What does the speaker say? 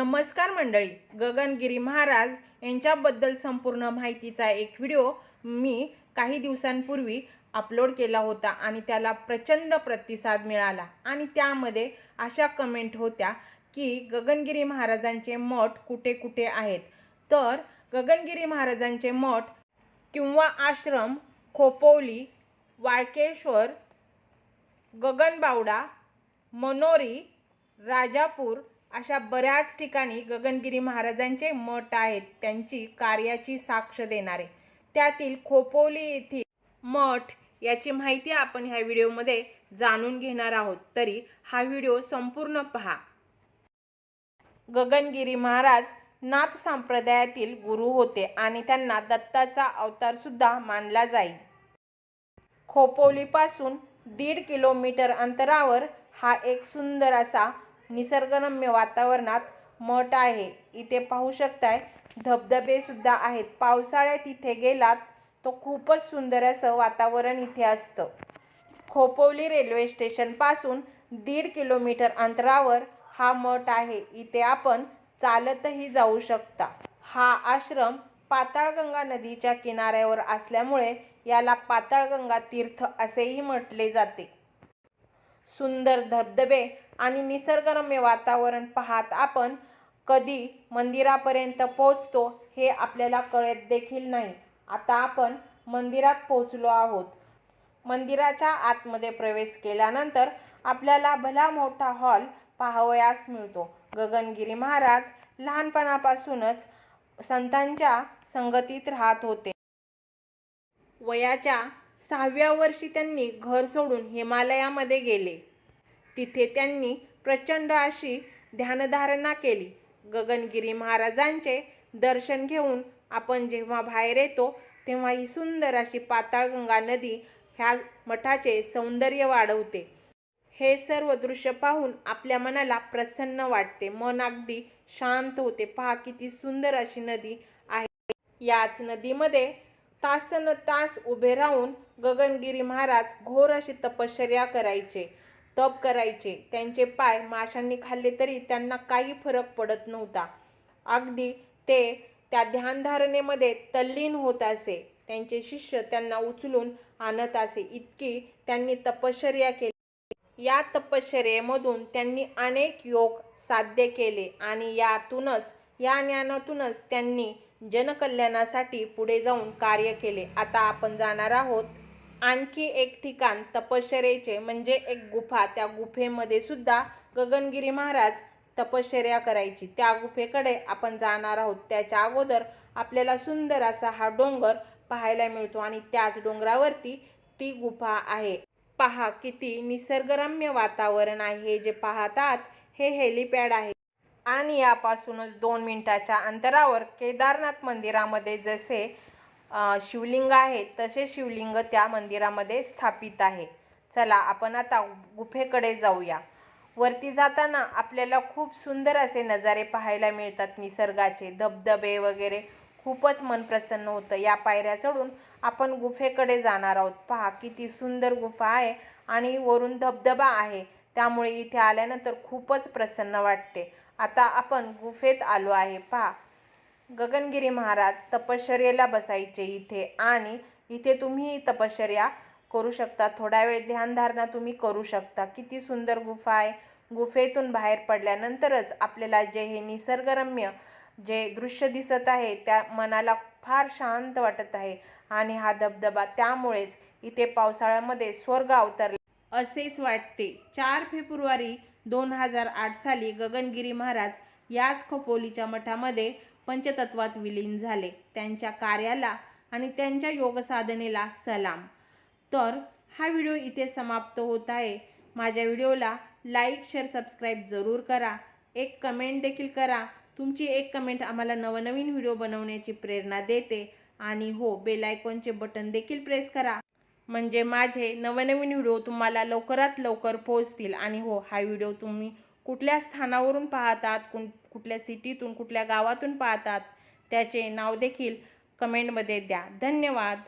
नमस्कार मंडळी गगनगिरी महाराज यांच्याबद्दल संपूर्ण माहितीचा एक व्हिडिओ मी काही दिवसांपूर्वी अपलोड केला होता आणि त्याला प्रचंड प्रतिसाद मिळाला. आणि त्यामध्ये अशा कमेंट होत्या की गगनगिरी महाराजांचे मठ कुठे कुठे आहेत? तर गगनगिरी महाराजांचे मठ किंवा आश्रम खोपोली वाळकेश्वर गगनबावडा मनोरी राजापूर अशा बऱ्याच ठिकाणी गगनगिरी महाराजांचे मठ आहेत त्यांची कार्याची साक्ष देणारे. त्यातील खोपोली येथील मठ याची माहिती आपण ह्या व्हिडिओमध्ये जाणून घेणार आहोत. तरी हा व्हिडिओ संपूर्ण पहा. गगनगिरी महाराज नाथ संप्रदायातील गुरु होते आणि त्यांना दत्ताचा अवतार सुद्धा मानला जाईल खोपोलीपासून दीड किलोमीटर अंतरावर हा एक सुंदर असा निसर्गरम्य वातावरणात मठ आहे. इथे पाहू शकताय धबधबे सुद्धा आहेत. पावसाळ्यात इथे गेलात तो खूपच सुंदर असं वातावरण इथे असतं. खोपोली रेल्वे स्टेशनपासून दीड किलोमीटर अंतरावर हा मठ आहे. इथे आपण चालतही जाऊ शकता. हा आश्रम पाताळगंगा नदीच्या किनाऱ्यावर असल्यामुळे याला पाताळगंगा तीर्थ असेही म्हटले जाते. सुंदर धबधबे आणि निसर्गरम्य वातावरण पाहत आपण कधी मंदिरापर्यंत पोहोचतो हे आपल्याला कळत देखील नाही. आता आपण मंदिरात पोहोचलो आहोत. मंदिराच्या आतमध्ये प्रवेश केल्यानंतर आपल्याला भला मोठा हॉल पाहावयास मिळतो. गगनगिरी महाराज लहानपणापासूनच संतांच्या संगतीत राहत होते. वयाच्या सहाव्या वर्षी त्यांनी घर सोडून हिमालयामध्ये गेले. तिथे त्यांनी प्रचंड अशी ध्यानधारणा केली. गगनगिरी महाराजांचे दर्शन घेऊन आपण जेव्हा बाहेर येतो तेव्हा ही सुंदर अशी पाताळगंगा नदी ह्या मठाचे सौंदर्य वाढवते. हे सर्व दृश्य पाहून आपल्या मनाला प्रसन्न वाटते. मन अगदी शांत होते. पहा किती सुंदर अशी नदी आहे. याच नदीमध्ये तासन तास उभे राहून गगनगिरी महाराज घोर अशी तपश्चर्या करायचे तप करायचे. त्यांचे पाय माशांनी खाल्ले तरी त्यांना काही फरक पडत नव्हता. अगदी ते त्या ध्यानधारणेमध्ये तल्लीन होत असे. त्यांचे शिष्य त्यांना उचलून आणत असे. इतकी त्यांनी तपश्चर्या केली. या तपश्चर्येमधून त्यांनी अनेक योग साध्य केले आणि यातूनच या ज्ञानातूनच त्यांनी जनकल्याणासाठी पुढे जाऊन कार्य केले. आता आपण जाणार आहोत आणखी एक ठिकाण तपश्चरेचे म्हणजे एक गुफा. त्या गुफेमध्ये सुद्धा गगनगिरी महाराज तपश्चर्या करायची. त्या गुफेकडे आपण जाणार आहोत. त्याच्या अगोदर आपल्याला सुंदर असा हा डोंगर पाहायला मिळतो आणि त्याच डोंगरावरती ती गुफा आहे. पहा किती निसर्गरम्य वातावरण आहे. हे जे पाहतात हे हेलिपॅड आहे. आणि यापासूनच दोन मिनटाच्या अंतरावर केदारनाथ मंदिरामध्ये जसे शिवलिंग आहे तसे शिवलिंग त्या मंदिरामध्ये स्थापित आहे. चला आपण आता गुफेकडे जाऊया. वरती जाताना आपल्याला खूप सुंदर असे नजारे पाहायला मिळतात निसर्गाचे. धबधबे वगैरे खूपच मन प्रसन्न होतं. या पायऱ्या चढून आपण गुफेकडे जाणार आहोत. पहा किती सुंदर गुफा आहे आणि वरून धबधबा आहे. त्यामुळे इथे आल्यानंतर खूपच प्रसन्न वाटते. आता आपण गुफेत आलो आहे. पहा गगनगिरी महाराज तपश्चर्येला बसायचे इथे आणि इथे तुम्ही तपश्चर्या करू शकता. थोडा वेळ ध्यानधारणा तुम्ही करू शकता. किती सुंदर गुफा आहे. गुफेतून बाहेर पडल्यानंतरच आपल्याला जे हे निसर्गरम्य जे दृश्य दिसत आहे त्या मनाला फार शांत वाटत आहे आणि हा धबधबा त्यामुळेच इथे पावसाळ्यामध्ये स्वर्ग अवतरला. असेच वाटते. चार फेब्रुवारी दोन हजार आठ साली गगनगिरी महाराज याच खोपोलीच्या मठामध्ये पंचतत्वात विलीन झाले. त्यांच्या कार्याला आणि त्यांच्या योगसाधनेला सलाम. तर हा व्हिडिओ इथे समाप्त होत आहे. माझ्या व्हिडिओला लाईक शेअर सबस्क्राईब जरूर करा. एक कमेंट देखील करा. तुमची एक कमेंट आम्हाला नवनवीन व्हिडिओ बनवण्याची प्रेरणा देते. आणि हो बेल आयकॉनचे बटन देखील प्रेस करा. म्हणजे माझे नवनवीन व्हिडिओ तुम्हाला लवकरात लवकर पोहोचतील. आणि हो हा व्हिडिओ तुम्ही कुठल्या स्थानावरून पाहतात कुण कुठल्या सिटीतून कुठल्या गावातून पाहतात त्याचे नाव देखील कमेंटमध्ये द्या. धन्यवाद.